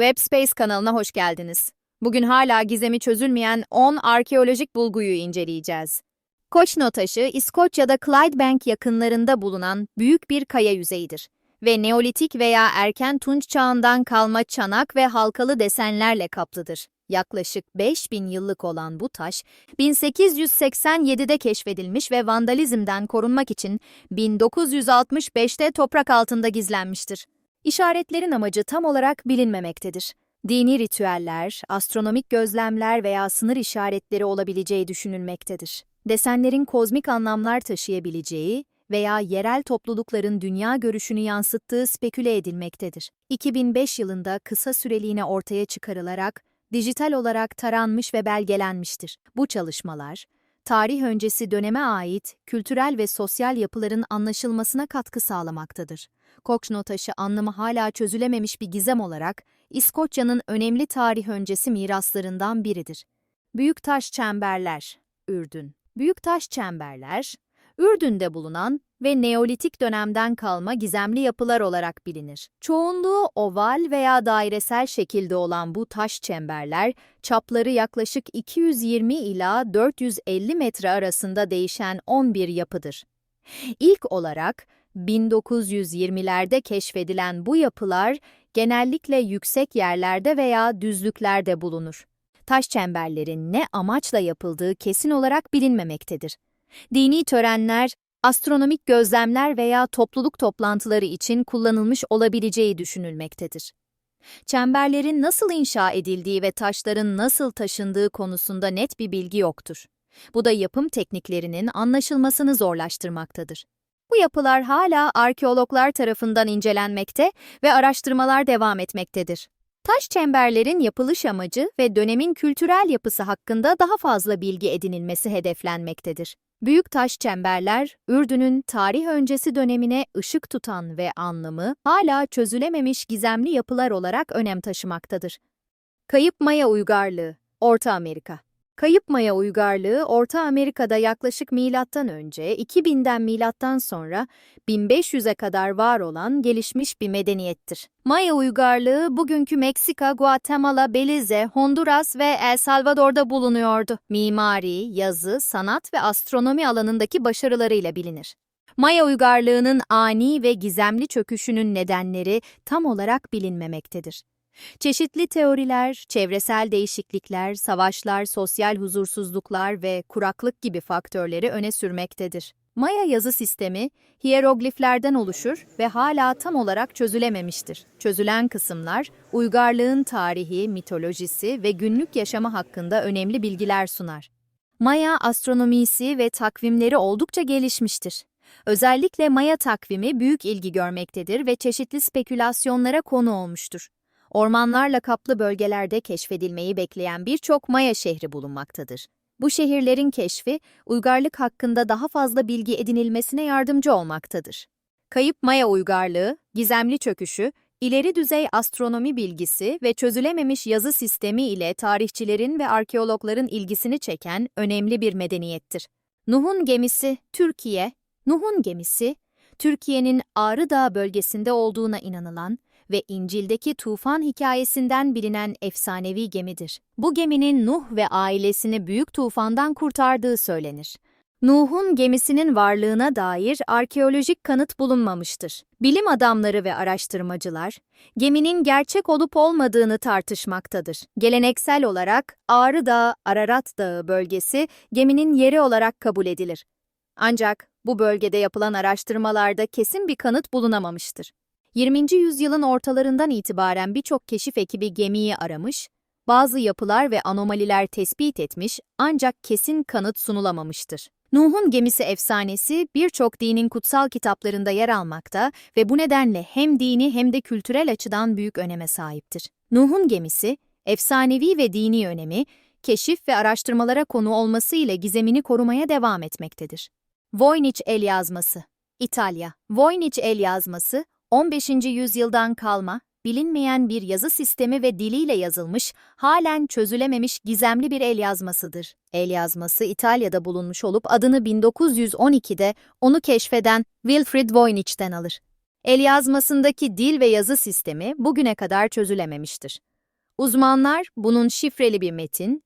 Webspace kanalına hoş geldiniz. Bugün hala gizemi çözülmeyen 10 arkeolojik bulguyu inceleyeceğiz. Koçno taşı, İskoçya'da Clydebank yakınlarında bulunan büyük bir kaya yüzeyidir ve Neolitik veya erken Tunç çağından kalma çanak ve halkalı desenlerle kaplıdır. Yaklaşık 5000 yıllık olan bu taş, 1887'de keşfedilmiş ve vandalizmden korunmak için 1965'te toprak altında gizlenmiştir. İşaretlerin amacı tam olarak bilinmemektedir. Dini ritüeller, astronomik gözlemler veya sınır işaretleri olabileceği düşünülmektedir. Desenlerin kozmik anlamlar taşıyabileceği veya yerel toplulukların dünya görüşünü yansıttığı speküle edilmektedir. 2005 yılında kısa süreliğine ortaya çıkarılarak dijital olarak taranmış ve belgelenmiştir. Bu çalışmalar, tarih öncesi döneme ait kültürel ve sosyal yapıların anlaşılmasına katkı sağlamaktadır. Koçno taşı anlamı hala çözülememiş bir gizem olarak İskoçya'nın önemli tarih öncesi miraslarından biridir. Büyük taş çemberler, Ürdün. Büyük taş çemberler, Ürdün'de bulunan ve Neolitik dönemden kalma gizemli yapılar olarak bilinir. Çoğunluğu oval veya dairesel şekilde olan bu taş çemberler, çapları yaklaşık 220 ila 450 metre arasında değişen 11 yapıdır. İlk olarak 1920'lerde keşfedilen bu yapılar genellikle yüksek yerlerde veya düzlüklerde bulunur. Taş çemberlerin ne amaçla yapıldığı kesin olarak bilinmemektedir. Dini törenler, astronomik gözlemler veya topluluk toplantıları için kullanılmış olabileceği düşünülmektedir. Çemberlerin nasıl inşa edildiği ve taşların nasıl taşındığı konusunda net bir bilgi yoktur. Bu da yapım tekniklerinin anlaşılmasını zorlaştırmaktadır. Bu yapılar hala arkeologlar tarafından incelenmekte ve araştırmalar devam etmektedir. Taş çemberlerin yapılış amacı ve dönemin kültürel yapısı hakkında daha fazla bilgi edinilmesi hedeflenmektedir. Büyük taş çemberler, Ürdün'ün tarih öncesi dönemine ışık tutan ve anlamı hala çözülememiş gizemli yapılar olarak önem taşımaktadır. Kayıp Maya uygarlığı, Orta Amerika Kayıp Maya uygarlığı Orta Amerika'da yaklaşık milattan önce 2000'den milattan sonra 1500'e kadar var olan gelişmiş bir medeniyettir. Maya uygarlığı bugünkü Meksika, Guatemala, Belize, Honduras ve El Salvador'da bulunuyordu. Mimari, yazı, sanat ve astronomi alanındaki başarılarıyla bilinir. Maya uygarlığının ani ve gizemli çöküşünün nedenleri tam olarak bilinmemektedir. Çeşitli teoriler, çevresel değişiklikler, savaşlar, sosyal huzursuzluklar ve kuraklık gibi faktörleri öne sürmektedir. Maya yazı sistemi, hierogliflerden oluşur ve hala tam olarak çözülememiştir. Çözülen kısımlar, uygarlığın tarihi, mitolojisi ve günlük yaşamı hakkında önemli bilgiler sunar. Maya astronomisi ve takvimleri oldukça gelişmiştir. Özellikle Maya takvimi büyük ilgi görmektedir ve çeşitli spekülasyonlara konu olmuştur ormanlarla kaplı bölgelerde keşfedilmeyi bekleyen birçok Maya şehri bulunmaktadır. Bu şehirlerin keşfi, uygarlık hakkında daha fazla bilgi edinilmesine yardımcı olmaktadır. Kayıp Maya uygarlığı, gizemli çöküşü, ileri düzey astronomi bilgisi ve çözülememiş yazı sistemi ile tarihçilerin ve arkeologların ilgisini çeken önemli bir medeniyettir. Nuh'un gemisi, Türkiye, Nuh'un gemisi, Türkiye'nin Ağrı Dağı bölgesinde olduğuna inanılan ve İncil'deki tufan hikayesinden bilinen efsanevi gemidir. Bu geminin Nuh ve ailesini büyük tufandan kurtardığı söylenir. Nuh'un gemisinin varlığına dair arkeolojik kanıt bulunmamıştır. Bilim adamları ve araştırmacılar, geminin gerçek olup olmadığını tartışmaktadır. Geleneksel olarak Ağrı Dağı, Ararat Dağı bölgesi geminin yeri olarak kabul edilir. Ancak bu bölgede yapılan araştırmalarda kesin bir kanıt bulunamamıştır. 20. yüzyılın ortalarından itibaren birçok keşif ekibi gemiyi aramış, bazı yapılar ve anomaliler tespit etmiş ancak kesin kanıt sunulamamıştır. Nuh'un gemisi efsanesi birçok dinin kutsal kitaplarında yer almakta ve bu nedenle hem dini hem de kültürel açıdan büyük öneme sahiptir. Nuh'un gemisi, efsanevi ve dini önemi, keşif ve araştırmalara konu olması ile gizemini korumaya devam etmektedir. Voynich el yazması İtalya Voynich el yazması, 15. yüzyıldan kalma, bilinmeyen bir yazı sistemi ve diliyle yazılmış, halen çözülememiş gizemli bir el yazmasıdır. El yazması İtalya'da bulunmuş olup adını 1912'de onu keşfeden Wilfrid Voynich'ten alır. El yazmasındaki dil ve yazı sistemi bugüne kadar çözülememiştir. Uzmanlar bunun şifreli bir metin,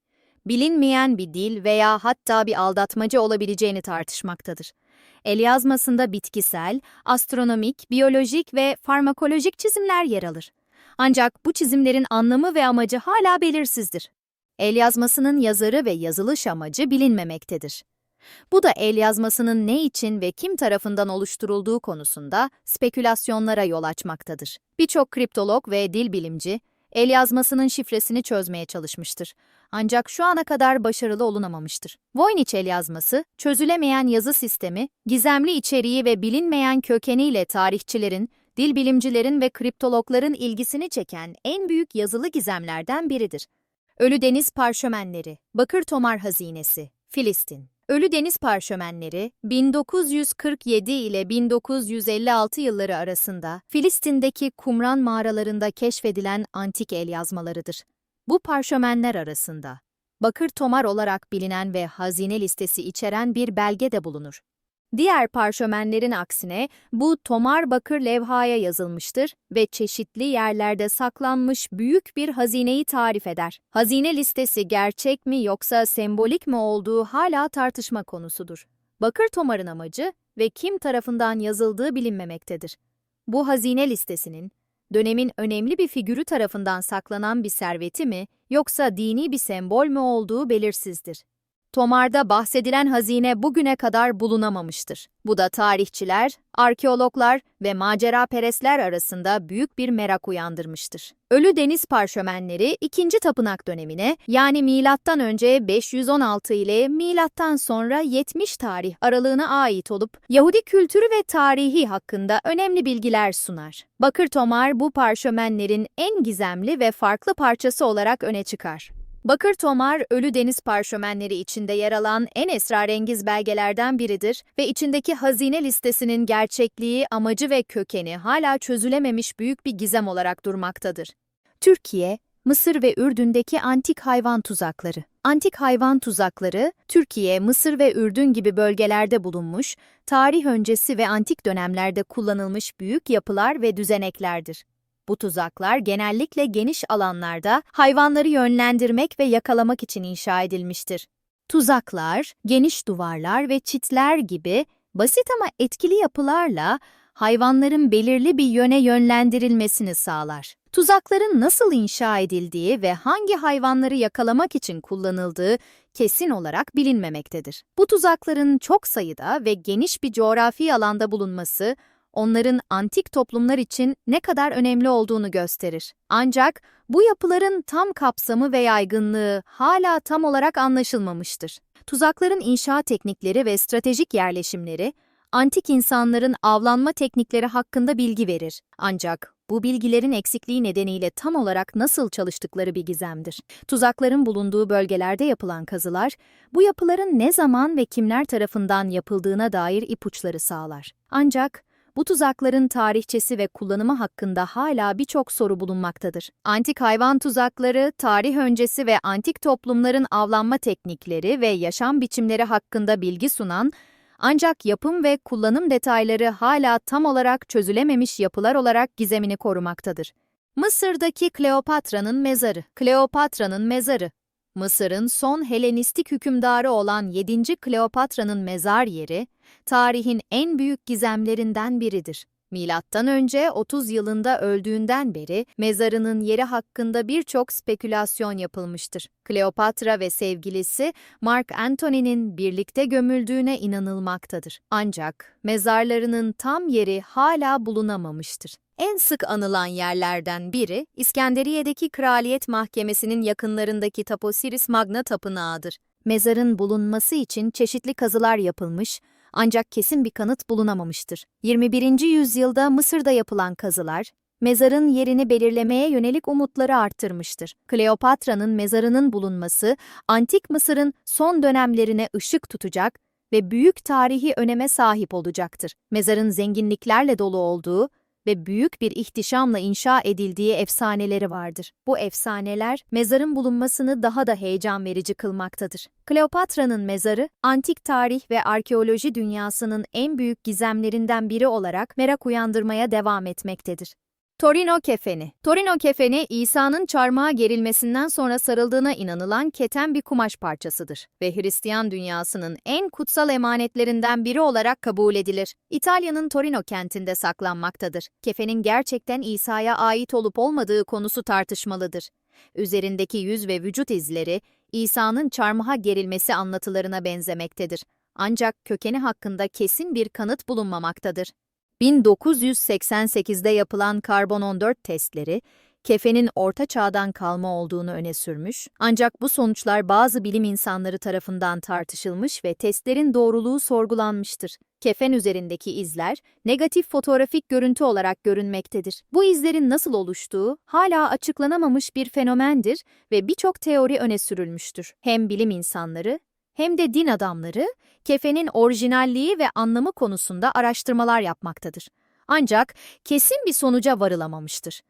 bilinmeyen bir dil veya hatta bir aldatmaca olabileceğini tartışmaktadır. El yazmasında bitkisel, astronomik, biyolojik ve farmakolojik çizimler yer alır. Ancak bu çizimlerin anlamı ve amacı hala belirsizdir. El yazmasının yazarı ve yazılış amacı bilinmemektedir. Bu da el yazmasının ne için ve kim tarafından oluşturulduğu konusunda spekülasyonlara yol açmaktadır. Birçok kriptolog ve dil bilimci el yazmasının şifresini çözmeye çalışmıştır. Ancak şu ana kadar başarılı olunamamıştır. Voynich el yazması, çözülemeyen yazı sistemi, gizemli içeriği ve bilinmeyen kökeniyle tarihçilerin, dil bilimcilerin ve kriptologların ilgisini çeken en büyük yazılı gizemlerden biridir. Ölü Deniz Parşömenleri, Bakır Tomar Hazinesi, Filistin. Ölü Deniz Parşömenleri, 1947 ile 1956 yılları arasında Filistin'deki Kumran mağaralarında keşfedilen antik el yazmalarıdır. Bu parşömenler arasında Bakır Tomar olarak bilinen ve hazine listesi içeren bir belge de bulunur. Diğer parşömenlerin aksine bu tomar bakır levhaya yazılmıştır ve çeşitli yerlerde saklanmış büyük bir hazineyi tarif eder. Hazine listesi gerçek mi yoksa sembolik mi olduğu hala tartışma konusudur. Bakır tomarın amacı ve kim tarafından yazıldığı bilinmemektedir. Bu hazine listesinin dönemin önemli bir figürü tarafından saklanan bir serveti mi yoksa dini bir sembol mü olduğu belirsizdir. Tomar'da bahsedilen hazine bugüne kadar bulunamamıştır. Bu da tarihçiler, arkeologlar ve maceraperestler arasında büyük bir merak uyandırmıştır. Ölü deniz parşömenleri 2. tapınak dönemine yani milattan önce 516 ile milattan sonra 70 tarih aralığına ait olup Yahudi kültürü ve tarihi hakkında önemli bilgiler sunar. Bakır Tomar bu parşömenlerin en gizemli ve farklı parçası olarak öne çıkar. Bakır Tomar, Ölü Deniz parşömenleri içinde yer alan en esrarengiz belgelerden biridir ve içindeki hazine listesinin gerçekliği, amacı ve kökeni hala çözülememiş büyük bir gizem olarak durmaktadır. Türkiye, Mısır ve Ürdün'deki antik hayvan tuzakları. Antik hayvan tuzakları, Türkiye, Mısır ve Ürdün gibi bölgelerde bulunmuş, tarih öncesi ve antik dönemlerde kullanılmış büyük yapılar ve düzeneklerdir. Bu tuzaklar genellikle geniş alanlarda hayvanları yönlendirmek ve yakalamak için inşa edilmiştir. Tuzaklar, geniş duvarlar ve çitler gibi basit ama etkili yapılarla hayvanların belirli bir yöne yönlendirilmesini sağlar. Tuzakların nasıl inşa edildiği ve hangi hayvanları yakalamak için kullanıldığı kesin olarak bilinmemektedir. Bu tuzakların çok sayıda ve geniş bir coğrafi alanda bulunması onların antik toplumlar için ne kadar önemli olduğunu gösterir. Ancak bu yapıların tam kapsamı ve yaygınlığı hala tam olarak anlaşılmamıştır. Tuzakların inşa teknikleri ve stratejik yerleşimleri, antik insanların avlanma teknikleri hakkında bilgi verir. Ancak bu bilgilerin eksikliği nedeniyle tam olarak nasıl çalıştıkları bir gizemdir. Tuzakların bulunduğu bölgelerde yapılan kazılar, bu yapıların ne zaman ve kimler tarafından yapıldığına dair ipuçları sağlar. Ancak bu tuzakların tarihçesi ve kullanımı hakkında hala birçok soru bulunmaktadır. Antik hayvan tuzakları, tarih öncesi ve antik toplumların avlanma teknikleri ve yaşam biçimleri hakkında bilgi sunan, ancak yapım ve kullanım detayları hala tam olarak çözülememiş yapılar olarak gizemini korumaktadır. Mısır'daki Kleopatra'nın mezarı, Kleopatra'nın mezarı, Mısır'ın son Helenistik hükümdarı olan 7. Kleopatra'nın mezar yeri, tarihin en büyük gizemlerinden biridir. Milattan önce 30 yılında öldüğünden beri mezarının yeri hakkında birçok spekülasyon yapılmıştır. Kleopatra ve sevgilisi Mark Antony'nin birlikte gömüldüğüne inanılmaktadır. Ancak mezarlarının tam yeri hala bulunamamıştır. En sık anılan yerlerden biri İskenderiye'deki Kraliyet Mahkemesi'nin yakınlarındaki Taposiris Magna Tapınağı'dır. Mezarın bulunması için çeşitli kazılar yapılmış ancak kesin bir kanıt bulunamamıştır. 21. yüzyılda Mısır'da yapılan kazılar, mezarın yerini belirlemeye yönelik umutları arttırmıştır. Kleopatra'nın mezarının bulunması, Antik Mısır'ın son dönemlerine ışık tutacak ve büyük tarihi öneme sahip olacaktır. Mezarın zenginliklerle dolu olduğu, ve büyük bir ihtişamla inşa edildiği efsaneleri vardır. Bu efsaneler mezarın bulunmasını daha da heyecan verici kılmaktadır. Kleopatra'nın mezarı, antik tarih ve arkeoloji dünyasının en büyük gizemlerinden biri olarak merak uyandırmaya devam etmektedir. Torino kefeni. Torino kefeni, İsa'nın çarmıha gerilmesinden sonra sarıldığına inanılan keten bir kumaş parçasıdır ve Hristiyan dünyasının en kutsal emanetlerinden biri olarak kabul edilir. İtalya'nın Torino kentinde saklanmaktadır. Kefenin gerçekten İsa'ya ait olup olmadığı konusu tartışmalıdır. Üzerindeki yüz ve vücut izleri, İsa'nın çarmıha gerilmesi anlatılarına benzemektedir. Ancak kökeni hakkında kesin bir kanıt bulunmamaktadır. 1988'de yapılan karbon 14 testleri, kefenin orta çağdan kalma olduğunu öne sürmüş, ancak bu sonuçlar bazı bilim insanları tarafından tartışılmış ve testlerin doğruluğu sorgulanmıştır. Kefen üzerindeki izler, negatif fotoğrafik görüntü olarak görünmektedir. Bu izlerin nasıl oluştuğu hala açıklanamamış bir fenomendir ve birçok teori öne sürülmüştür. Hem bilim insanları hem de din adamları kefenin orijinalliği ve anlamı konusunda araştırmalar yapmaktadır. Ancak kesin bir sonuca varılamamıştır.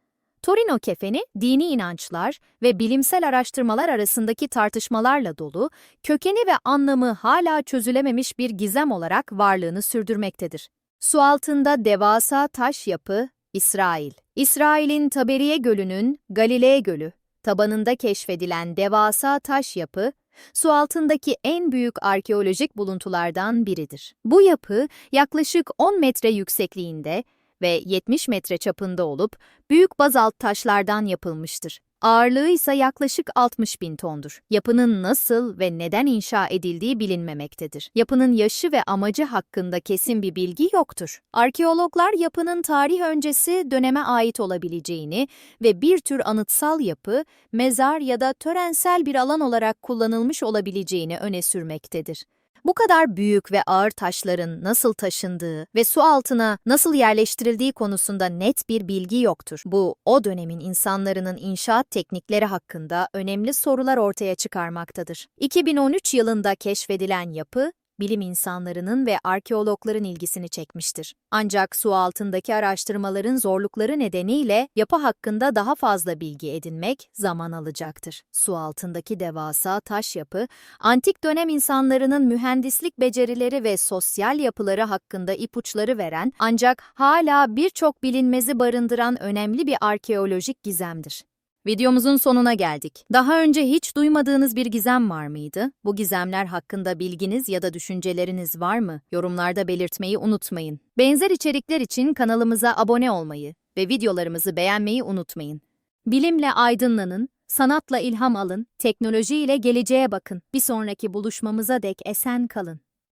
Torino kefeni, dini inançlar ve bilimsel araştırmalar arasındaki tartışmalarla dolu, kökeni ve anlamı hala çözülememiş bir gizem olarak varlığını sürdürmektedir. Su altında devasa taş yapı, İsrail. İsrail'in Taberiye Gölü'nün Galilea Gölü, tabanında keşfedilen devasa taş yapı, su altındaki en büyük arkeolojik buluntulardan biridir. Bu yapı yaklaşık 10 metre yüksekliğinde ve 70 metre çapında olup büyük bazalt taşlardan yapılmıştır. Ağırlığı ise yaklaşık 60 bin tondur. Yapının nasıl ve neden inşa edildiği bilinmemektedir. Yapının yaşı ve amacı hakkında kesin bir bilgi yoktur. Arkeologlar yapının tarih öncesi döneme ait olabileceğini ve bir tür anıtsal yapı, mezar ya da törensel bir alan olarak kullanılmış olabileceğini öne sürmektedir. Bu kadar büyük ve ağır taşların nasıl taşındığı ve su altına nasıl yerleştirildiği konusunda net bir bilgi yoktur. Bu, o dönemin insanlarının inşaat teknikleri hakkında önemli sorular ortaya çıkarmaktadır. 2013 yılında keşfedilen yapı, bilim insanlarının ve arkeologların ilgisini çekmiştir. Ancak su altındaki araştırmaların zorlukları nedeniyle yapı hakkında daha fazla bilgi edinmek zaman alacaktır. Su altındaki devasa taş yapı, antik dönem insanlarının mühendislik becerileri ve sosyal yapıları hakkında ipuçları veren ancak hala birçok bilinmezi barındıran önemli bir arkeolojik gizemdir. Videomuzun sonuna geldik. Daha önce hiç duymadığınız bir gizem var mıydı? Bu gizemler hakkında bilginiz ya da düşünceleriniz var mı? Yorumlarda belirtmeyi unutmayın. Benzer içerikler için kanalımıza abone olmayı ve videolarımızı beğenmeyi unutmayın. Bilimle aydınlanın, sanatla ilham alın, teknolojiyle geleceğe bakın. Bir sonraki buluşmamıza dek esen kalın.